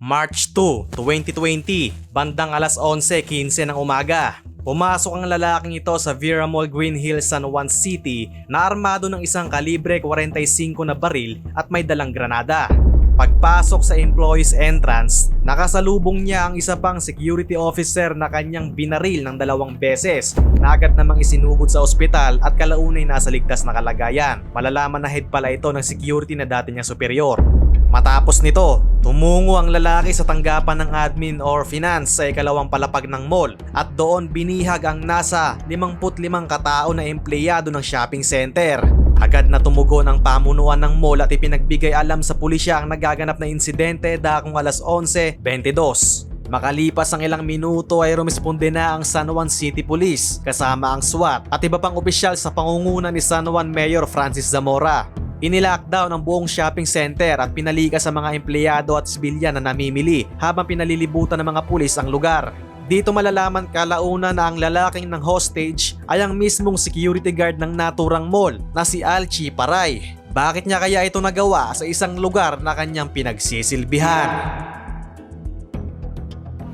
March 2, 2020, bandang alas 11.15 ng umaga. Pumasok ang lalaking ito sa Vera Mall Green Hills, San Juan City na armado ng isang kalibre 45 na baril at may dalang granada. Pagpasok sa employee's entrance, nakasalubong niya ang isa pang security officer na kanyang binaril ng dalawang beses na agad namang isinugod sa ospital at kalaunay nasa ligtas na kalagayan. Malalaman na head pala ito ng security na dati niyang superior. Matapos nito, tumungo ang lalaki sa tanggapan ng admin or finance sa ikalawang palapag ng mall at doon binihag ang nasa 55 katao na empleyado ng shopping center. Agad na tumugon ang pamunuan ng mall at ipinagbigay alam sa pulisya ang nagaganap na insidente dakong alas 11.22. Makalipas ang ilang minuto ay rumisponde na ang San Juan City Police kasama ang SWAT at iba pang opisyal sa pangunguna ni San Juan Mayor Francis Zamora. Inilockdown ang buong shopping center at pinalikas sa mga empleyado at sibilyan na namimili habang pinalilibutan ng mga pulis ang lugar. Dito malalaman kalauna na ang lalaking ng hostage ay ang mismong security guard ng naturang mall na si Alchi Paray. Bakit niya kaya ito nagawa sa isang lugar na kanyang pinagsisilbihan?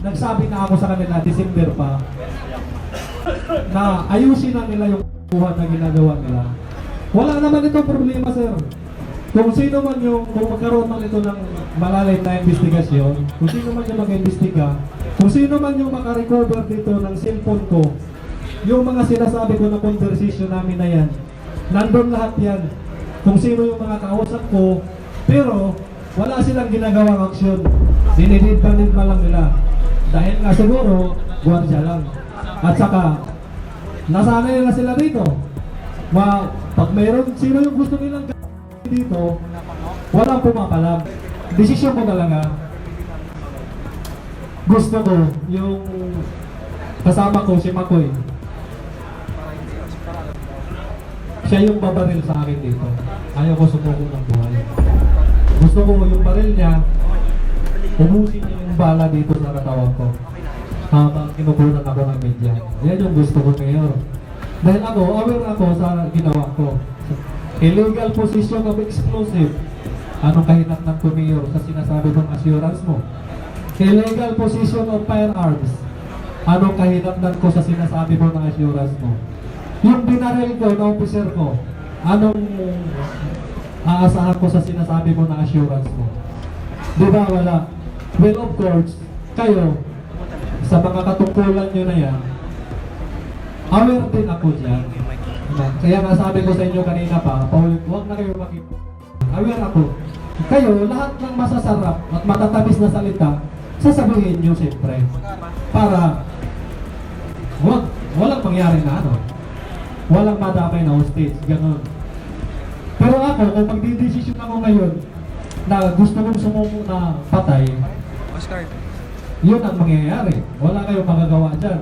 nagsabi na ako sa kanila, December pa, na ayusin na nila yung buhat na ginagawa nila. Wala naman ito problema, sir. Kung sino man yung, kung magkaroon man ito ng malalim na investigasyon, kung sino man yung mag-imbestiga, kung sino man yung makarecover dito ng cellphone ko, yung mga sinasabi ko na conversation namin na yan, nandun lahat yan. Kung sino yung mga kausap ko, pero wala silang ginagawang aksyon. Dinidid pa lang nila. Dahil nga siguro, gwardiya lang. At saka, nasanay na sila dito. Ma, pag mayroon, sino yung gusto nilang dito, walang pumapalag. Desisyon ko talaga. Gusto ko yung kasama ko, si Makoy. Siya yung babaril sa akin dito. Ayaw ko sumuko ng buhay. Gusto ko yung baril niya, Ubusin niyo yung bala dito sa katawan ko. Habang kinukunan ako ng media. Yan yung gusto ko ngayon. Dahil ako, aware ako sa ginawa ko. Illegal possession of explosive. Anong kahinat ng kumayor sa sinasabi mong assurance mo? Illegal possession of firearms. Anong kahinatnan ko sa sinasabi mo ng assurance mo? Yung binaril ko na officer ko, anong aasahan ko sa sinasabi mo na assurance mo? Di ba wala? Well, of course, kayo, sa mga katungkulan nyo na yan, aware din ako dyan. Kaya nga sabi ko sa inyo kanina pa, Paul, huwag na kayo makip... Aware ako. Kayo, lahat ng masasarap at matatamis na salita, sasabihin nyo siyempre. Para, wag, walang mangyari na ano. Walang madamay na hostage, ganun. Pero ako, kung magdidesisyon ako ngayon, na gusto kong sumuko na patay, yun ang mangyayari. Wala kayong magagawa dyan.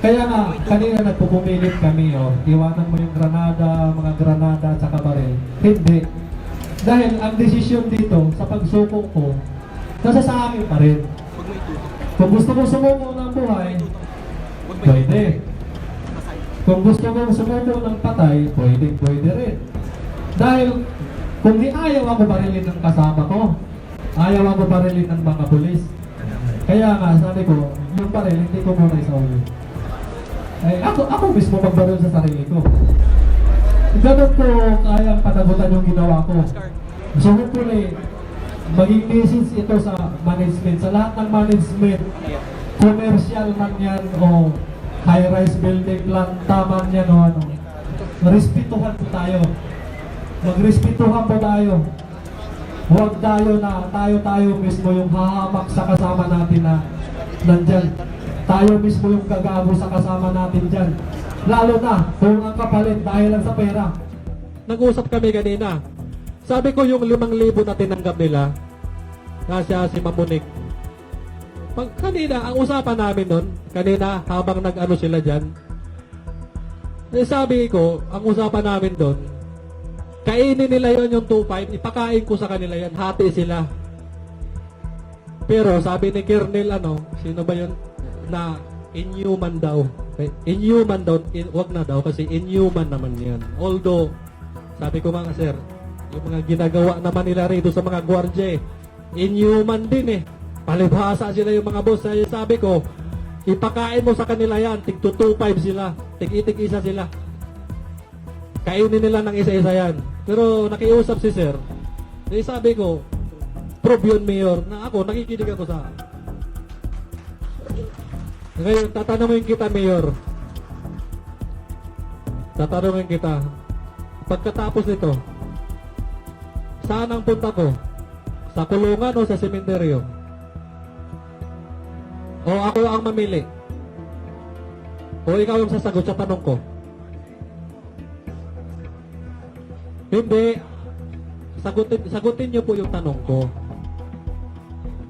Kaya nga, kanina nagpupumilit kami, oh, iwanan mo yung granada, mga granada at saka baril. Hindi. Dahil ang desisyon dito sa pagsuko ko, nasa sa akin pa rin. Kung gusto kong sumuko ng buhay, pwede. Kung gusto kong sumuko ng patay, pwede, pwede rin. Dahil kung di ayaw ako barilin ng kasama ko, ayaw ako barilin ng mga pulis. Kaya nga, sabi ko, yung baril, hindi ko muna sa ulo. Eh, ako, ako mismo magbaril sa sarili ko. Ganun ko kayang panagutan yung ginawa ko. So hopefully, maging message ito sa management, sa lahat ng management, commercial man yan o high-rise building, planta man yan o ano. Respetuhan po tayo. Magrespetuhan po tayo. Huwag tayo na tayo-tayo mismo yung hahamak sa kasama natin na nandyan. Tayo mismo yung gagago sa kasama natin dyan. Lalo na kung ang kapalit dahil lang sa pera. Nag-usap kami kanina. Sabi ko yung limang libo na tinanggap nila, nasya si Mamunik. Pag kanina, ang usapan namin nun, kanina habang nag-ano sila dyan, eh sabi ko, ang usapan namin doon, kainin nila yon yung 2.5, ipakain ko sa kanila yan, hati sila. Pero sabi ni Kernel, ano, sino ba yun, na inhuman daw. Okay? Inhuman daw, in, wag na daw kasi inhuman naman yan. Although, sabi ko mga sir, yung mga ginagawa naman nila rito sa mga gwardya eh, inhuman din eh. Palibhasa sila yung mga boss. Kaya sabi ko, ipakain mo sa kanila yan. Tig 225 sila. Tig-itig isa sila. Kainin nila ng isa-isa yan. Pero nakiusap si sir. Eh sabi ko, prove yun mayor na ako, nakikinig ako sa ngayon, tatanungin kita, Mayor. Tatanungin kita. Pagkatapos nito, saan ang punta ko? Sa kulungan o sa sementeryo? O ako ang mamili? O ikaw ang sasagot sa tanong ko? Hindi. Sagutin, sagutin niyo po yung tanong ko.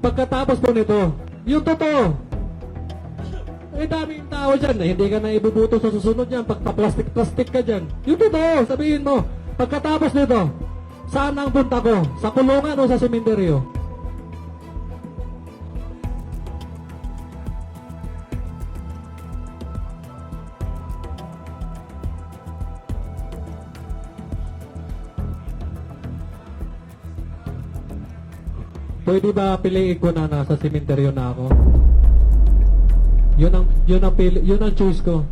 Pagkatapos po nito, yung totoo, eh daming tao dyan na hindi ka na ibubuto sa susunod yan pagpa-plastic-plastic ka dyan. Yung totoo, sabihin mo. Pagkatapos nito, saan ang punta ko? Sa kulungan o sa sementeryo? Pwede ba piliin ko na nasa sementeryo na ako? Yun ang yun ang pili, yun ang choice ko.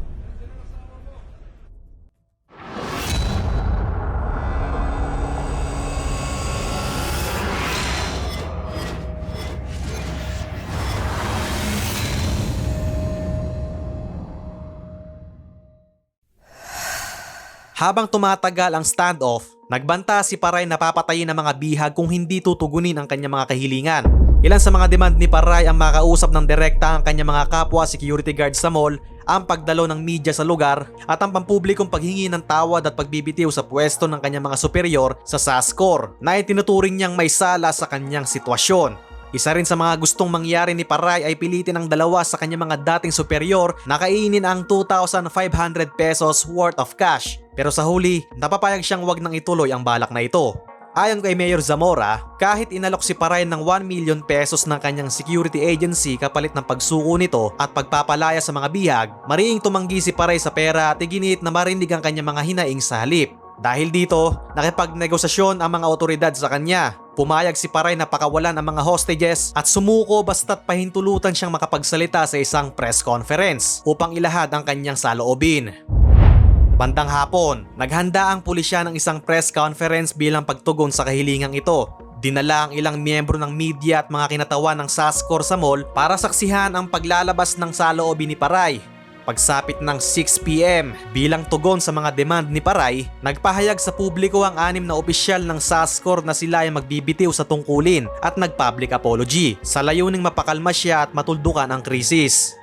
Habang tumatagal ang standoff, nagbanta si Paray na papatayin ng mga bihag kung hindi tutugunin ang kanyang mga kahilingan. Ilan sa mga demand ni Paray ang makausap ng direkta ang kanyang mga kapwa security guard sa mall, ang pagdalo ng media sa lugar, at ang pampublikong paghingi ng tawad at pagbibitiw sa pwesto ng kanyang mga superior sa SASCOR na itinuturing niyang may sala sa kanyang sitwasyon. Isa rin sa mga gustong mangyari ni Paray ay pilitin ang dalawa sa kanyang mga dating superior na kainin ang 2,500 pesos worth of cash. Pero sa huli, napapayag siyang wag nang ituloy ang balak na ito. Ayon kay Mayor Zamora, kahit inalok si Paray ng 1 million pesos ng kanyang security agency kapalit ng pagsuko nito at pagpapalaya sa mga bihag, mariing tumanggi si Paray sa pera at iginit na marinig ang kanyang mga hinaing sa halip. Dahil dito, nakipagnegosasyon ang mga otoridad sa kanya. Pumayag si Paray na pakawalan ang mga hostages at sumuko basta't pahintulutan siyang makapagsalita sa isang press conference upang ilahad ang kanyang saloobin. Bandang hapon, naghanda ang pulisya ng isang press conference bilang pagtugon sa kahilingang ito. Dinala ang ilang miyembro ng media at mga kinatawan ng SASCOR sa mall para saksihan ang paglalabas ng saloobin ni Paray. Pagsapit ng 6pm, bilang tugon sa mga demand ni Paray, nagpahayag sa publiko ang anim na opisyal ng SASCOR na sila ay magbibitiw sa tungkulin at nag-public apology sa layuning mapakalma siya at matuldukan ang krisis.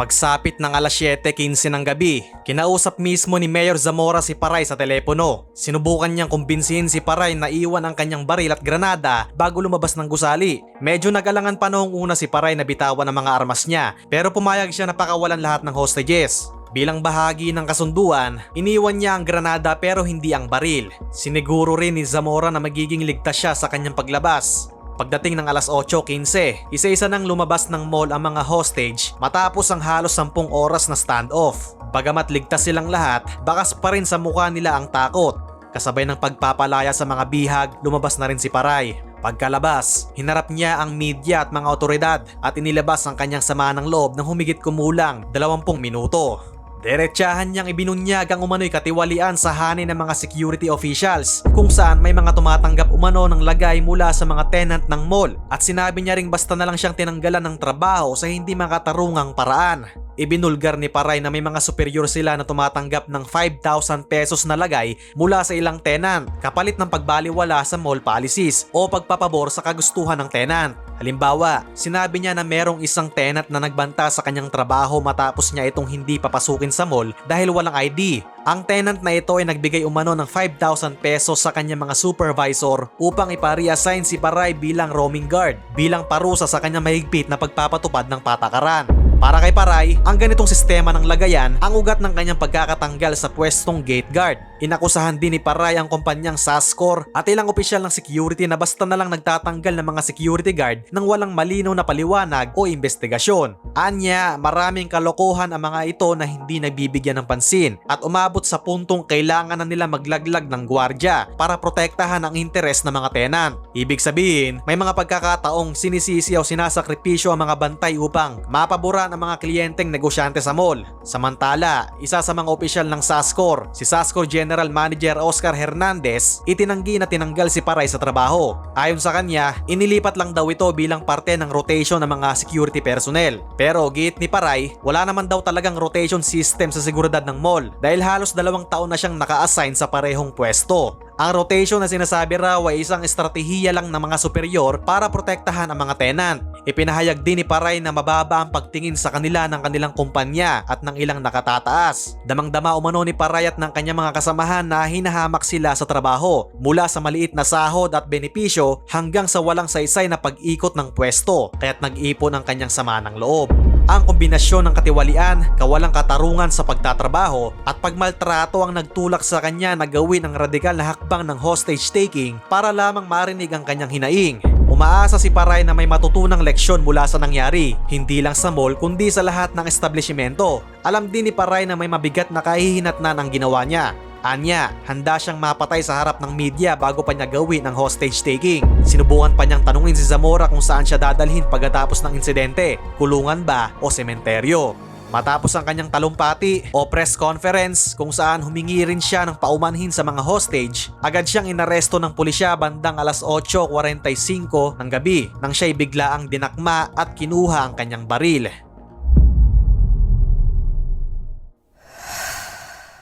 Pagsapit ng alas 7.15 ng gabi, kinausap mismo ni Mayor Zamora si Paray sa telepono. Sinubukan niyang kumbinsihin si Paray na iwan ang kanyang baril at granada bago lumabas ng gusali. Medyo nagalangan pa noong una si Paray na bitawan ang mga armas niya pero pumayag siya na pakawalan lahat ng hostages. Bilang bahagi ng kasunduan, iniwan niya ang granada pero hindi ang baril. Siniguro rin ni Zamora na magiging ligtas siya sa kanyang paglabas. Pagdating ng alas 8.15, isa-isa nang lumabas ng mall ang mga hostage matapos ang halos 10 oras na standoff. Bagamat ligtas silang lahat, bakas pa rin sa mukha nila ang takot. Kasabay ng pagpapalaya sa mga bihag, lumabas na rin si Paray. Pagkalabas, hinarap niya ang media at mga otoridad at inilabas ang kanyang sama ng loob ng humigit kumulang 20 minuto. Diretsahan niyang ibinunyag ang umano'y katiwalian sa hanay ng mga security officials kung saan may mga tumatanggap umano ng lagay mula sa mga tenant ng mall at sinabi niya ring basta na lang siyang tinanggalan ng trabaho sa hindi makatarungang paraan. Ibinulgar ni Paray na may mga superior sila na tumatanggap ng 5,000 pesos na lagay mula sa ilang tenant kapalit ng pagbaliwala sa mall policies o pagpapabor sa kagustuhan ng tenant. Halimbawa, sinabi niya na merong isang tenant na nagbanta sa kanyang trabaho matapos niya itong hindi papasukin sa mall dahil walang ID. Ang tenant na ito ay nagbigay umano ng 5,000 pesos sa kanyang mga supervisor upang ipa-reassign si Paray bilang roaming guard bilang parusa sa kanyang mahigpit na pagpapatupad ng patakaran. Para kay Paray, ang ganitong sistema ng lagayan ang ugat ng kanyang pagkakatanggal sa pwestong gate guard. Inakusahan din ni Paray ang kumpanyang Sascor at ilang opisyal ng security na basta na lang nagtatanggal ng mga security guard nang walang malinaw na paliwanag o investigasyon. Anya, maraming kalokohan ang mga ito na hindi nabibigyan ng pansin at umabot sa puntong kailangan na nila maglaglag ng gwardya para protektahan ang interes ng mga tenant. Ibig sabihin, may mga pagkakataong sinisisi o sinasakripisyo ang mga bantay upang mapaboran ang mga kliyenteng negosyante sa mall. Samantala, isa sa mga opisyal ng Sascor, si Sascor General Manager Oscar Hernandez, itinanggi na tinanggal si Paray sa trabaho. Ayon sa kanya, inilipat lang daw ito bilang parte ng rotation ng mga security personnel. Pero gate ni Paray, wala naman daw talagang rotation system sa seguridad ng mall dahil halos dalawang taon na siyang naka-assign sa parehong pwesto. Ang rotation na sinasabi raw ay isang estratehiya lang ng mga superior para protektahan ang mga tenant. Ipinahayag din ni Paray na mababa ang pagtingin sa kanila ng kanilang kumpanya at ng ilang nakatataas. Damang-dama umano ni Paray at ng kanyang mga kasamahan na hinahamak sila sa trabaho mula sa maliit na sahod at benepisyo hanggang sa walang saysay na pag-ikot ng pwesto kaya't nag-ipon ang kanyang sama ng loob. Ang kombinasyon ng katiwalian, kawalang katarungan sa pagtatrabaho at pagmaltrato ang nagtulak sa kanya na gawin ang radikal na hakbang ng hostage taking para lamang marinig ang kanyang hinaing. Umaasa si Paray na may matutunang leksyon mula sa nangyari, hindi lang sa mall kundi sa lahat ng establishmento. Alam din ni Paray na may mabigat na kahihinatnan ang ginawa niya. Anya, handa siyang mapatay sa harap ng media bago pa niya gawin ang hostage taking. Sinubukan pa niyang tanungin si Zamora kung saan siya dadalhin pagkatapos ng insidente, kulungan ba o sementeryo. Matapos ang kanyang talumpati o press conference kung saan humingi rin siya ng paumanhin sa mga hostage, agad siyang inaresto ng pulisya bandang alas 8.45 ng gabi nang siya'y biglaang dinakma at kinuha ang kanyang baril.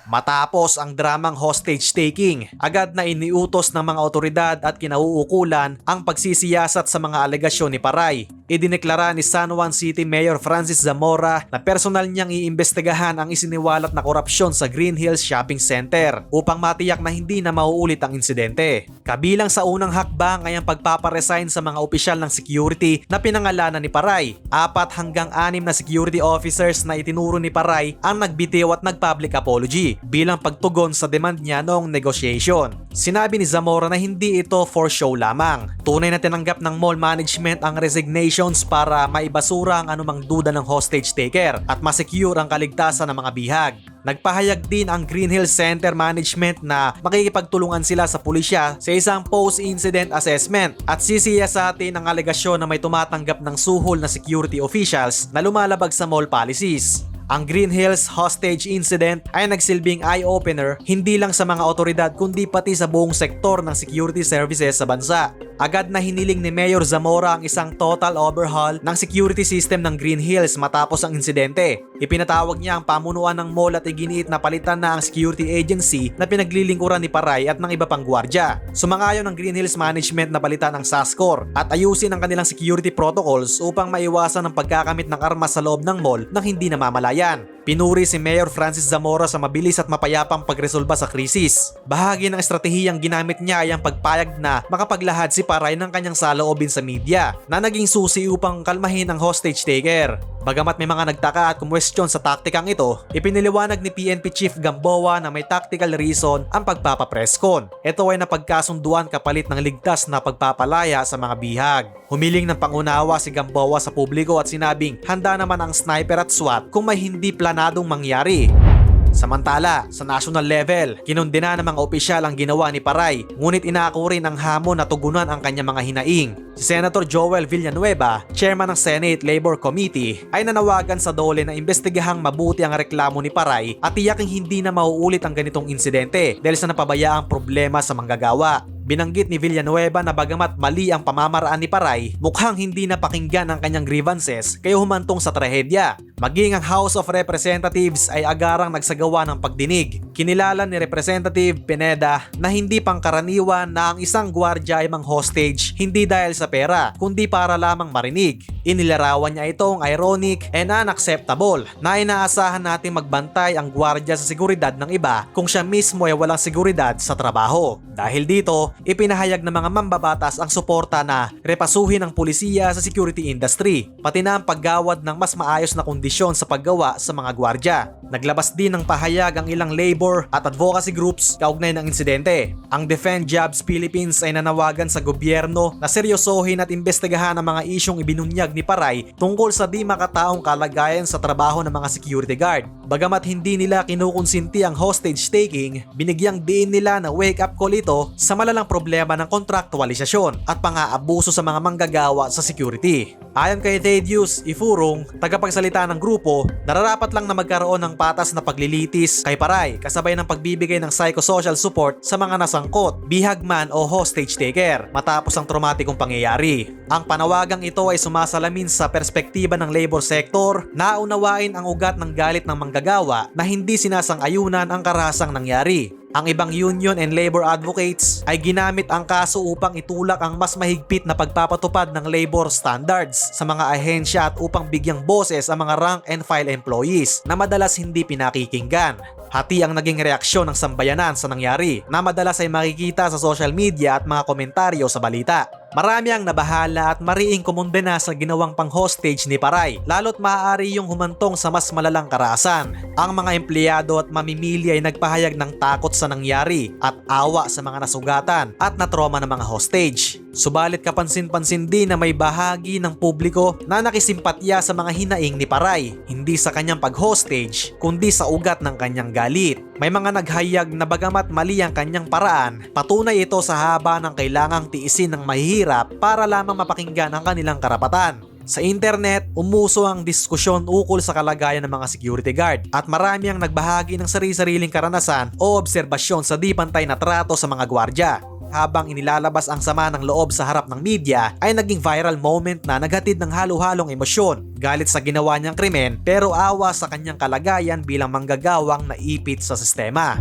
Matapos ang dramang hostage taking, agad na iniutos ng mga otoridad at kinauukulan ang pagsisiyasat sa mga alegasyon ni Paray. Idineklara ni San Juan City Mayor Francis Zamora na personal niyang iimbestigahan ang isiniwalat na korupsyon sa Green Hills Shopping Center upang matiyak na hindi na mauulit ang insidente. Kabilang sa unang hakbang ay ang pagpaparesign sa mga opisyal ng security na pinangalanan ni Paray. Apat hanggang anim na security officers na itinuro ni Paray ang nagbitiw at nag-public apology bilang pagtugon sa demand niya noong negotiation. Sinabi ni Zamora na hindi ito for show lamang. Tunay na tinanggap ng mall management ang resignations para maibasura ang anumang duda ng hostage taker at masecure ang kaligtasan ng mga bihag. Nagpahayag din ang Green Hills Center Management na makikipagtulungan sila sa pulisya sa isang post-incident assessment at sisiyasatin ang alegasyon na may tumatanggap ng suhol na security officials na lumalabag sa mall policies. Ang Green Hills hostage incident ay nagsilbing eye-opener hindi lang sa mga otoridad kundi pati sa buong sektor ng security services sa bansa. Agad na hiniling ni Mayor Zamora ang isang total overhaul ng security system ng Green Hills matapos ang insidente. Ipinatawag niya ang pamunuan ng mall at iginiit na palitan na ang security agency na pinaglilingkuran ni Paray at ng iba pang gwardya. Sumangayon ng Green Hills Management na palitan ang SASCOR at ayusin ang kanilang security protocols upang maiwasan ang pagkakamit ng armas sa loob ng mall nang hindi Wayan Pinuri si Mayor Francis Zamora sa mabilis at mapayapang pagresolba sa krisis. Bahagi ng estratehiyang ginamit niya ay ang pagpayag na makapaglahad si Paray ng kanyang saloobin sa media na naging susi upang kalmahin ang hostage taker. Bagamat may mga nagtaka at kumwestiyon sa taktikang ito, ipiniliwanag ni PNP Chief Gamboa na may tactical reason ang pagpapapreskon. Ito ay napagkasunduan kapalit ng ligtas na pagpapalaya sa mga bihag. Humiling ng pangunawa si Gamboa sa publiko at sinabing handa naman ang sniper at SWAT kung may hindi planadong mangyari. Samantala, sa national level, kinundina ng mga opisyal ang ginawa ni Paray, ngunit inaako rin ang hamon na tugunan ang kanyang mga hinaing. Si Senator Joel Villanueva, chairman ng Senate Labor Committee, ay nanawagan sa dole na imbestigahang mabuti ang reklamo ni Paray at tiyaking hindi na mauulit ang ganitong insidente dahil sa napabayaang problema sa manggagawa. Binanggit ni Villanueva na bagamat mali ang pamamaraan ni Paray, mukhang hindi napakinggan ang kanyang grievances kaya humantong sa trahedya. Maging ang House of Representatives ay agarang nagsagawa ng pagdinig. Kinilala ni Representative Pineda na hindi pangkaraniwan na ang isang gwardya ay mang hostage hindi dahil sa pera, kundi para lamang marinig. Inilarawan niya itong ironic and unacceptable na inaasahan natin magbantay ang gwardya sa seguridad ng iba kung siya mismo ay walang seguridad sa trabaho. Dahil dito, ipinahayag ng mga mambabatas ang suporta na repasuhin ang pulisiya sa security industry, pati na ang paggawad ng mas maayos na kondisyon sa paggawa sa mga gwardya. Naglabas din ng pahayag ang ilang labor at advocacy groups kaugnay ng insidente. Ang Defend Jobs Philippines ay nanawagan sa gobyerno na seryosohin at imbestigahan ang mga isyong ibinunyag ni Paray tungkol sa di makataong kalagayan sa trabaho ng mga security guard. Bagamat hindi nila kinukonsinti ang hostage taking, binigyang diin nila na wake up call ito sa malalang problema ng kontraktualisasyon at pang-aabuso sa mga manggagawa sa security. Ayon kay Thaddeus Ifurong, tagapagsalita ng grupo, nararapat lang na magkaroon ng patas na paglilitis kay Paray kasabay ng pagbibigay ng psychosocial support sa mga nasangkot, bihagman o hostage taker matapos ang traumatikong pangyayari. Ang panawagang ito ay sumasalamin sa perspektiba ng labor sector na unawain ang ugat ng galit ng manggagawa na hindi sinasang-ayunan ang karahasang nangyari. Ang ibang union and labor advocates ay ginamit ang kaso upang itulak ang mas mahigpit na pagpapatupad ng labor standards sa mga ahensya at upang bigyang boses ang mga rank and file employees na madalas hindi pinakikinggan. Hati ang naging reaksyon ng sambayanan sa nangyari na madalas ay makikita sa social media at mga komentaryo sa balita. Marami ang nabahala at mariing kumundena sa ginawang pang-hostage ni Paray, lalo't maaari yung humantong sa mas malalang karahasan. Ang mga empleyado at mamimili ay nagpahayag ng takot sa nangyari at awa sa mga nasugatan at natroma ng mga hostage. Subalit kapansin-pansin din na may bahagi ng publiko na nakisimpatya sa mga hinaing ni Paray, hindi sa kanyang pag-hostage, kundi sa ugat ng kanyang galit. May mga naghayag na bagamat mali ang kanyang paraan, patunay ito sa haba ng kailangang tiisin ng mahihirap para lamang mapakinggan ang kanilang karapatan. Sa internet, umuso ang diskusyon ukol sa kalagayan ng mga security guard at marami ang nagbahagi ng sarili-sariling karanasan o obserbasyon sa di pantay na trato sa mga gwardya. Habang inilalabas ang sama ng loob sa harap ng media ay naging viral moment na naghatid ng halo-halong emosyon. Galit sa ginawa niyang krimen pero awa sa kanyang kalagayan bilang manggagawang naipit sa sistema.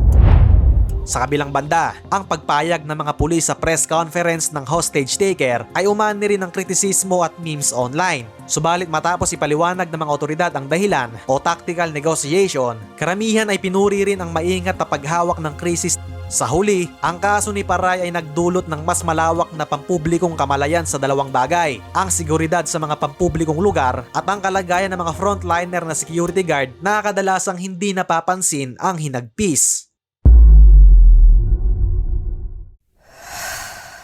Sa kabilang banda, ang pagpayag ng mga pulis sa press conference ng hostage taker ay umani rin ng kritisismo at memes online. Subalit matapos ipaliwanag ng mga otoridad ang dahilan o tactical negotiation, karamihan ay pinuri rin ang maingat na paghawak ng krisis sa huli, ang kaso ni Paray ay nagdulot ng mas malawak na pampublikong kamalayan sa dalawang bagay. Ang seguridad sa mga pampublikong lugar at ang kalagayan ng mga frontliner na security guard na kadalasang hindi napapansin ang hinagpis.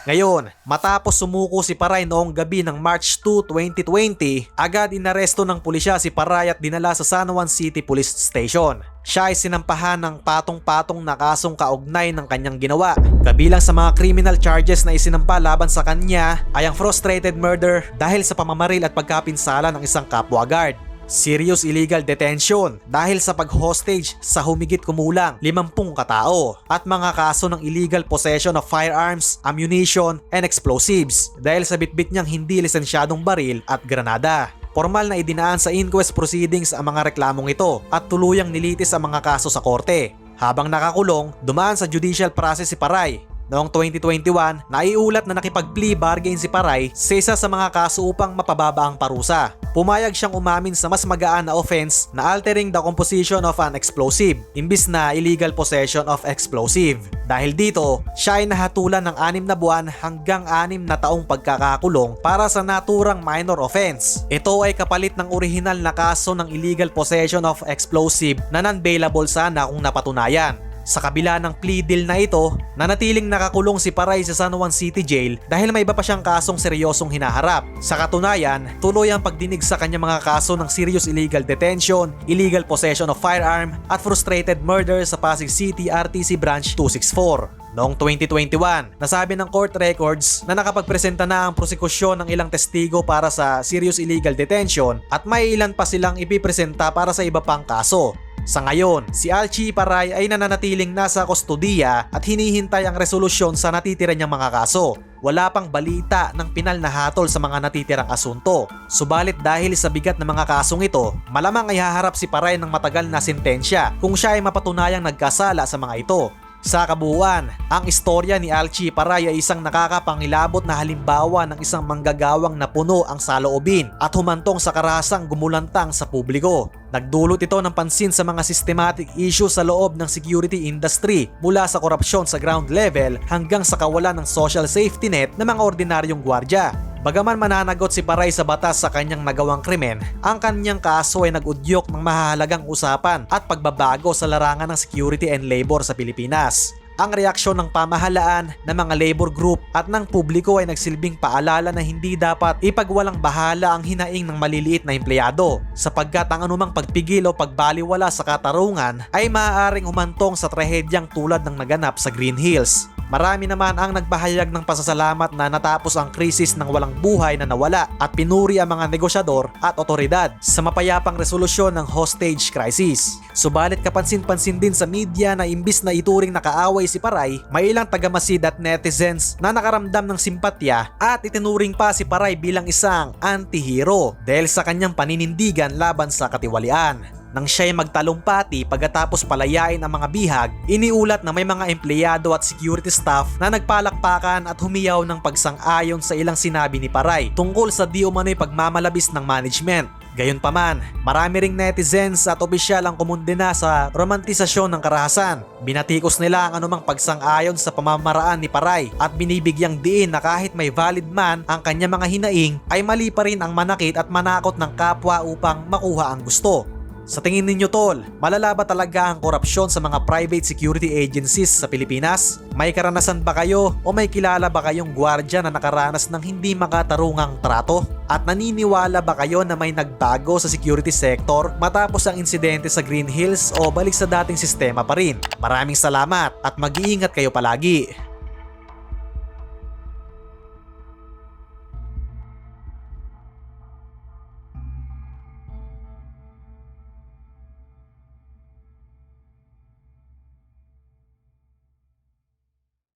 Ngayon, matapos sumuko si Paray noong gabi ng March 2, 2020, agad inaresto ng pulisya si Paray at dinala sa San Juan City Police Station. Siya ay sinampahan ng patong-patong na kasong kaugnay ng kanyang ginawa. Kabilang sa mga criminal charges na isinampa laban sa kanya ay ang frustrated murder dahil sa pamamaril at pagkapinsala ng isang kapwa guard. Serious illegal detention dahil sa pag-hostage sa humigit kumulang 50 katao at mga kaso ng illegal possession of firearms, ammunition, and explosives dahil sa bitbit niyang hindi lisensyadong baril at granada. Formal na idinaan sa inquest proceedings ang mga reklamong ito at tuluyang nilitis ang mga kaso sa korte. Habang nakakulong, dumaan sa judicial process si Paray Noong 2021, naiulat na nakipag-plea bargain si Paray sa isa sa mga kaso upang mapababa ang parusa. Pumayag siyang umamin sa mas magaan na offense na altering the composition of an explosive imbis na illegal possession of explosive. Dahil dito, siya ay nahatulan ng anim na buwan hanggang anim na taong pagkakakulong para sa naturang minor offense. Ito ay kapalit ng orihinal na kaso ng illegal possession of explosive na non-bailable sana kung napatunayan. Sa kabila ng plea deal na ito, nanatiling nakakulong si Paray sa San Juan City Jail dahil may iba pa siyang kasong seryosong hinaharap. Sa katunayan, tuloy ang pagdinig sa kanyang mga kaso ng serious illegal detention, illegal possession of firearm, at frustrated murder sa Pasig City RTC Branch 264. Noong 2021, nasabi ng court records na nakapagpresenta na ang prosekusyon ng ilang testigo para sa serious illegal detention at may ilan pa silang ipipresenta para sa iba pang kaso. Sa ngayon, si Alchi Paray ay nananatiling nasa kustodiya at hinihintay ang resolusyon sa natitira niyang mga kaso. Wala pang balita ng pinal na hatol sa mga natitirang asunto. Subalit dahil sa bigat ng mga kasong ito, malamang ay haharap si Paray ng matagal na sentensya kung siya ay mapatunayang nagkasala sa mga ito. Sa kabuuan, ang istorya ni Alchi Paray ay isang nakakapangilabot na halimbawa ng isang manggagawang na puno ang saloobin at humantong sa karasang gumulantang sa publiko. Nagdulot ito ng pansin sa mga systematic issues sa loob ng security industry mula sa korupsyon sa ground level hanggang sa kawalan ng social safety net ng mga ordinaryong gwardya. Bagaman mananagot si Paray sa batas sa kanyang nagawang krimen, ang kanyang kaso ay nag-udyok ng mahalagang usapan at pagbabago sa larangan ng security and labor sa Pilipinas. Ang reaksyon ng pamahalaan, ng mga labor group at ng publiko ay nagsilbing paalala na hindi dapat ipagwalang bahala ang hinaing ng maliliit na empleyado sapagkat ang anumang pagpigil o pagbaliwala sa katarungan ay maaaring humantong sa trahedyang tulad ng naganap sa Green Hills. Marami naman ang nagpahayag ng pasasalamat na natapos ang krisis ng walang buhay na nawala at pinuri ang mga negosyador at otoridad sa mapayapang resolusyon ng hostage crisis. Subalit kapansin-pansin din sa media na imbis na ituring nakaaway si Paray, may ilang tagamasid at netizens na nakaramdam ng simpatya at itinuring pa si Paray bilang isang anti-hero dahil sa kanyang paninindigan laban sa katiwalian. Nang siya'y magtalumpati pagkatapos palayain ang mga bihag, iniulat na may mga empleyado at security staff na nagpalakpakan at humiyaw ng pagsang-ayon sa ilang sinabi ni Paray tungkol sa di umano'y pagmamalabis ng management. Gayunpaman, marami ring netizens at opisyal ang kumundena sa romantisasyon ng karahasan. Binatikos nila ang anumang pagsang-ayon sa pamamaraan ni Paray at binibigyang diin na kahit may valid man ang kanya mga hinaing ay mali pa rin ang manakit at manakot ng kapwa upang makuha ang gusto. Sa tingin ninyo tol, malala ba talaga ang korupsyon sa mga private security agencies sa Pilipinas? May karanasan ba kayo o may kilala ba kayong gwardya na nakaranas ng hindi makatarungang trato? At naniniwala ba kayo na may nagbago sa security sector matapos ang insidente sa Green Hills o balik sa dating sistema pa rin? Maraming salamat at mag-iingat kayo palagi.